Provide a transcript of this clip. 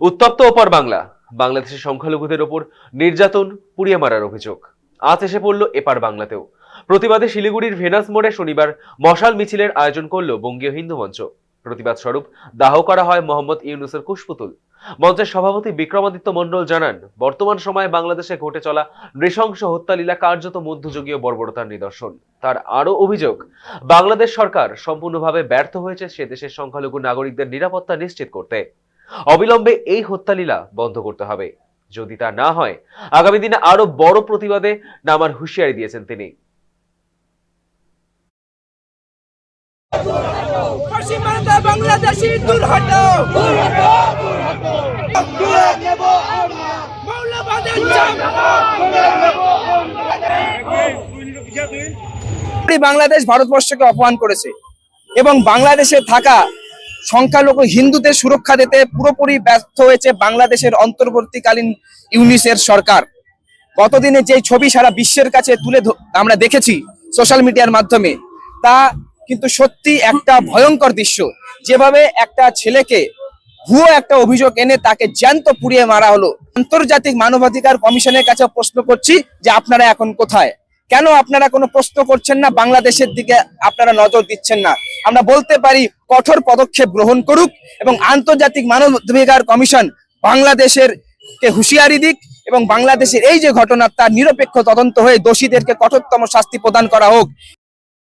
উত্তপ্ত ওপার বাংলা, বাংলাদেশের সংখ্যালঘুদের ওপর নির্যাতন, পুড়িয়ে মারার অভিযোগ। আজ এসে পড়ল এপার বাংলাতেও। প্রতিবাদে শিলিগুড়ির ভেনাস মোড়ে শনিবার মশাল মিছিলের আয়োজন করল বঙ্গীয় হিন্দু মঞ্চ। প্রতিবাদ স্বরূপ দাহ করা হয় মোহাম্মদ ইউনুসের কুশপুতুল। মঞ্চের সভাপতি বিক্রমাদিত্য মণ্ডল জানান, বর্তমান সময়ে বাংলাদেশে ঘটে চলা নৃশংস হত্যালীলা কার্যত মধ্যযুগীয় বর্বরতার নিদর্শন। তার আরও অভিযোগ, বাংলাদেশ সরকার সম্পূর্ণভাবে ব্যর্থ হয়েছে সে দেশের সংখ্যালঘু নাগরিকদের নিরাপত্তা নিশ্চিত করতে। অবিলম্বে এই হত্যালীলা বন্ধ করতে হবে। যদি তা না হয় আগামী দিনে আরও বড় প্রতিবাদে নামার হুঁশিয়ারি দিয়েছেন তিনি। পশ্চিম ভারতে বাংলাদেশি দূর হটো বাংলাদেশ ভারতবর্ষকে অপমান করেছে এবং বাংলাদেশে থাকা সংখ্যালঘু হিন্দুদের সুরক্ষা দিতে পুরোপুরি ব্যর্থ হয়েছে বাংলাদেশের অন্তর্বর্তীকালীন ইউনিসের সরকার। গতদিনে যে ছবি সারা বিশ্বের কাছে তুলে আমরা দেখেছি সোশ্যাল মিডিয়ার মাধ্যমে, তা কিন্তু সত্যি একটা ভয়ঙ্কর দৃশ্য। যেভাবে একটা ছেলেকে ভুয়ো একটা অভিযোগ এনে তাকে জ্যান্ত পুড়িয়ে মারা হলো। আন্তর্জাতিক মানবাধিকার কমিশনের কাছে প্রশ্ন করছি যে আপনারা এখন কোথায়? কেন আপনারা কোনো প্রশ্ন করছেন না? বাংলাদেশের দিকে আপনারা নজর দিচ্ছেন না। আমরা বলতে পারি, কঠোর পদক্ষেপ গ্রহণ করুক এবং আন্তর্জাতিক মানবাধিকার কমিশন বাংলাদেশের কে হুঁশিয়ারি দিক এবং বাংলাদেশের এই যে ঘটনা, তার নিরপেক্ষ তদন্ত হয়ে দোষীদেরকে কঠোরতম শাস্তি প্রদান করা হোক।